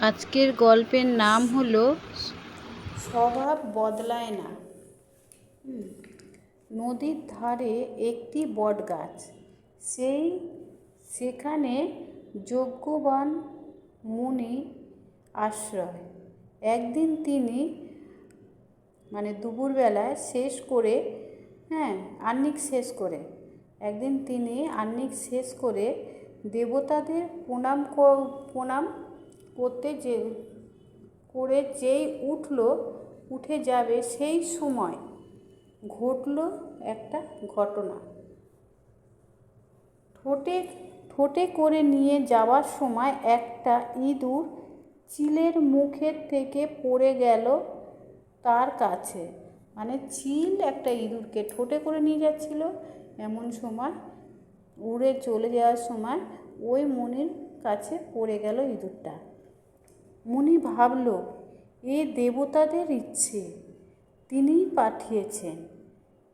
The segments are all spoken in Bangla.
আজকের গল্পের নাম হলো স্বভাব বদলায় না। নদীর ধারে একটি বটগাছ। সেই সেখানে যজ্ঞবান মুনি আশ্রয়। একদিন তিনি মানে দুপুরবেলায় শেষ করে হ্যাঁ আহ্নিক শেষ করে। একদিন তিনি আহ্নিক শেষ করে দেবতাদের প্রণাম প্রণাম করতে যে, করে যেই উঠল, উঠে যাবে সেই সময় ঘটল একটা ঘটনা। ঠোঁটে ঠোঁটে করে নিয়ে যাওয়ার সময় একটা ইঁদুর চিলের মুখের থেকে পড়ে গেল তার কাছে। মানে চিল একটা ইঁদুরকে ঠোঁটে করে নিয়ে যাচ্ছিল। এমন সময়, উড়ে চলে যাওয়ার সময় ওই মনির কাছে পড়ে গেল ইঁদুরটা। মুনি ভাবল, এ দেবতাদের ইচ্ছে। তিনিই পাঠিয়েছেন।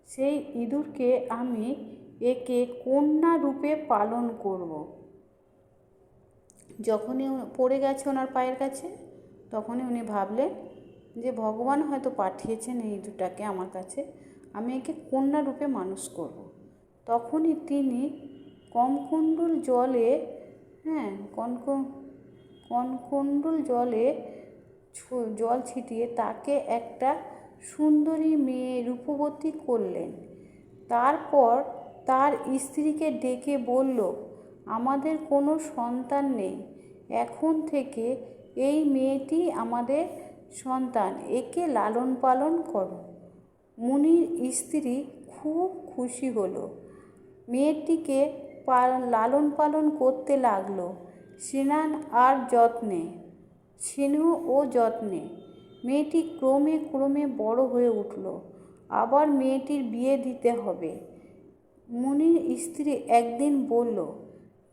সেই ইঁদুরকে আমি একে কন্যা রূপে পালন করব। যখনই পড়ে গেছে ওনার পায়ের কাছে, তখনই উনি ভাবলেন যে, ভগবান হয়তো পাঠিয়েছেন এই ইঁদুরটাকে আমার কাছে। আমি একে কন্যা রূপে মানুষ করব। তখনই তিনি কমকুণ্ডল জলে হ্যাঁ কনক কনকুণ্ডল জলে জল ছিটিয়ে তাকে একটা সুন্দরী মেয়ে রূপবতী করলেন। তারপর তার স্ত্রীকে ডেকে বলল, আমাদের কোনো সন্তান নেই। এখন থেকে এই মেয়েটি আমাদের সন্তান। একে লালন পালন করো। মুনির স্ত্রী খুব খুশি হলো। মেয়েটিকে লালন পালন করতে লাগল। স্নান আর যত্নে স্নেহ ও যত্নে। মেয়েটি ক্রমে ক্রমে বড় হয়ে উঠল। আবার মেয়েটির বিয়ে দিতে হবে। মুনির স্ত্রী একদিন বলল,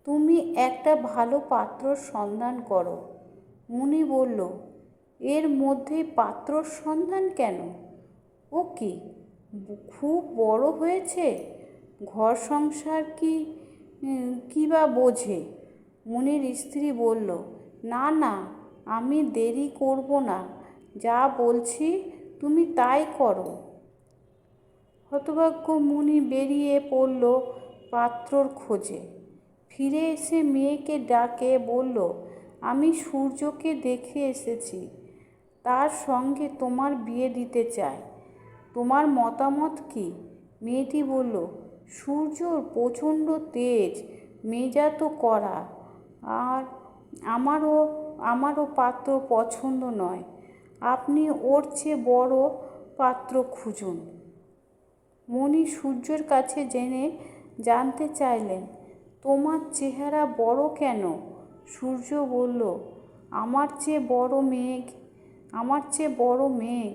তুমি একটা ভালো পাত্রর সন্ধান করো। মুনি বলল, এর মধ্যে পাত্রর সন্ধান কেন? ও কি, খুব বড় হয়েছে? ঘর সংসার কি কি বা বোঝে? মুনির স্ত্রী বলল, না না, আমি দেরি করব না। যা বলছি তুমি তাই করো। হতভাগ্য মুনি বেরিয়ে পড়ল পাত্রর খোঁজে। ফিরে এসে মেয়েকে ডাকে, বলল, আমি সূর্যকে দেখে এসেছি। তার সঙ্গে তোমার বিয়ে দিতে চাই। তোমার মতামত কি? মেয়েটি বলল, সূর্যর প্রচণ্ড তেজ, মেজাতো করা আর আমারও আমারও পাত্র পছন্দ নয়। আপনি ওর চেয়ে বড় পাত্র খুঁজুন। মণি সূর্যের কাছে জেনে জানতে চাইলেন, তোমার চেহারা বড় কেন? সূর্য বলল, আমার চেয়ে বড় মেঘ, আমার চেয়ে বড় মেঘ।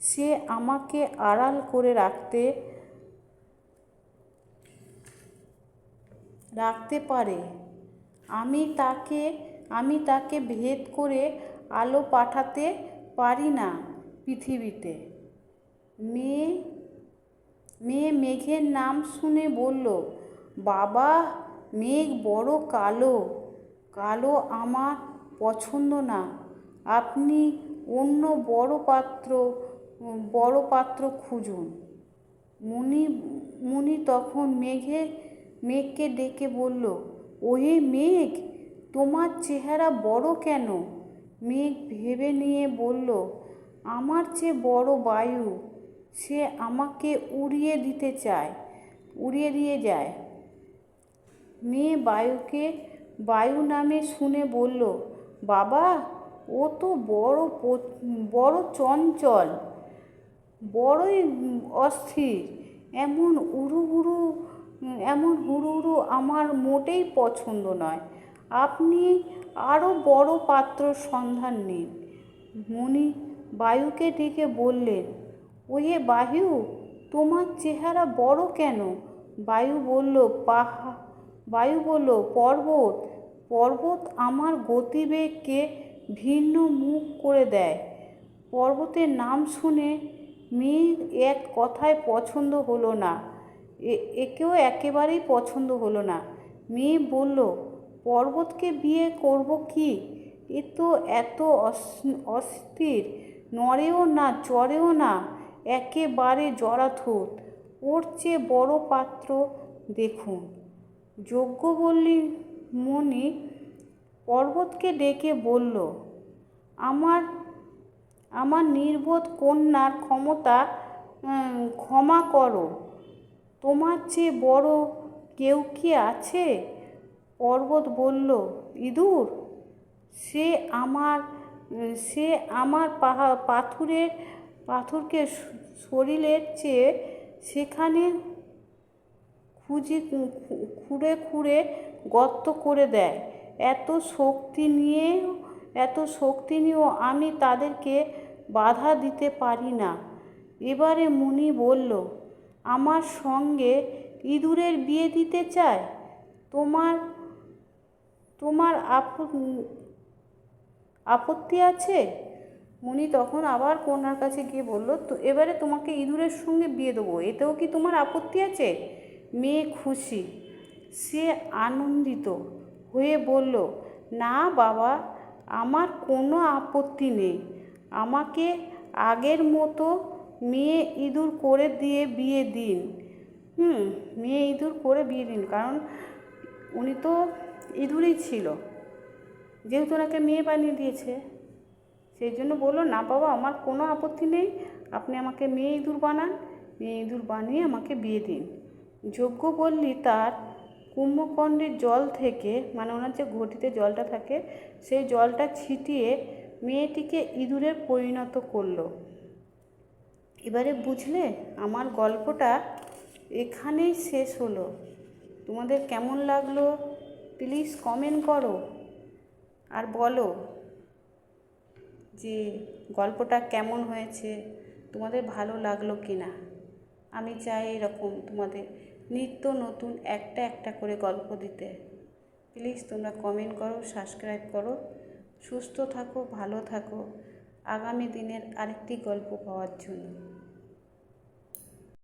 সে আমাকে আড়াল করে রাখতে রাখতে পারে। আমি তাকে আমি তাকে ভেদ করে আলো পাঠাতে পারি না পৃথিবীতে। মেয়ে মেয়ে মেঘের নাম শুনে বলল, বাবা, মেঘ বড় কালো। কালো আমার পছন্দ না। আপনি অন্য বড় পাত্র বড় পাত্র খুঁজুন। মুনি মুনি তখন মেঘে, মেঘকে ডেকে বলল ওহে মেঘ, তোমার চেহারা বড় কেন? মেঘ ভেবে নিয়ে বলল, আমার চেয়ে বড় বায়ু, সে আমাকে উড়িয়ে দিতে চায়, উড়িয়ে দিয়ে যায়। মেয়ে বায়ুকে বায়ু নামে শুনে বলল, বাবা, ও তো বড় বড় চঞ্চল, বড়ই অস্থির, এমন উড়ু উড়ু এমন হুড়ু হুড়ু আমার মোটেই পছন্দ নয়। আপনি আরও বড় পাত্র সন্ধান নিন। মণি বায়ুকে ডেকে বললেন ওহে বায়ু, তোমার চেহারা বড় কেন? বায়ু বলল পাহা বায়ু বলল, পর্বত পর্বত আমার গতিবেগকে ভিন্ন মুখ করে দেয়। পর্বতের নাম শুনে মেয়ের এক কথায় পছন্দ হলো না। একেও একেবারেই পছন্দ হলো না। মেয়ে বলল, পর্বতকে বিয়ে করব কি? এ তো এত অস- অস্থির। নড়েও না, চড়েও না, একেবারে জড়াথুত ওর চেয়ে বড় পাত্র দেখুন। যজ্ঞ বললি, মণি, পর্বতকে ডেকে বলল, আমার আমার নির্বোধ কন্যার ক্ষমতা ক্ষমা করো। তোমার চেয়ে বড় কেউ কি আছে? পর্বত বলল, ইঁদুর? সে আমার সে আমার পাহা, পাথুরের, পাথরকে শরীরের চেয়ে সেখানে খুঁজি, খুঁড়ে খুঁড়ে গর্ত করে দেয়। এত শক্তি নিয়ে, এত শক্তি নিয়েও আমি তাদেরকে বাধা দিতে পারি না। এবারে মুনি বলল আমার সঙ্গে ইঁদুরের বিয়ে দিতে চায়? তোমার তোমার আপ- আপত্তি আছে? মুনি তখন আবার কন্যার কাছে গিয়ে বলল, তো এবারে তোমাকে ইঁদুরের সঙ্গে বিয়ে দেবো, এতেও কি তোমার আপত্তি আছে? মেয়ে খুশি, সে আনন্দিত হয়ে বলল, না বাবা, আমার কোনো আপত্তি নেই। আমাকে আগের মতো মেয়ে ইঁদুর করে দিয়ে বিয়ে দিন। হুম, মেয়ে ইঁদুর করে বিয়ে দিন, কারণ উনি তো ইঁদুরই ছিল। যেহেতু ওনাকে মেয়ে বানিয়ে দিয়েছে। সেই জন্য বলল, না বাবা, আমার কোনো আপত্তি নেই। আপনি আমাকে মেয়ে ইঁদুর বানান, মেয়ে ইঁদুর বানিয়ে আমাকে বিয়ে দিন। যজ্ঞ বললি, তার কুম্ভকণ্ডের জল থেকে মানে ওনার যে ঘটিতে জলটা থাকে, সেই জলটা ছিটিয়ে মেয়েটিকে ইঁদুরে পরিণত করল। এবারে বুঝলে আমার গল্পটা এখানেই শেষ হলো। তোমাদের কেমন লাগল? প্লিজ কমেন্ট করো। আর বলো যে গল্পটা কেমন হয়েছে? তোমাদের ভালো লাগল কি না আমি চাই এরকম তোমাদের নিত্য নতুন একটা একটা করে গল্প দিতে। প্লিজ তোমরা কমেন্ট করো সাবস্ক্রাইব করো। সুস্থ থাকো, ভালো থাকো। আগামী দিনের আরেকটি গল্প পাওয়ার জন্য।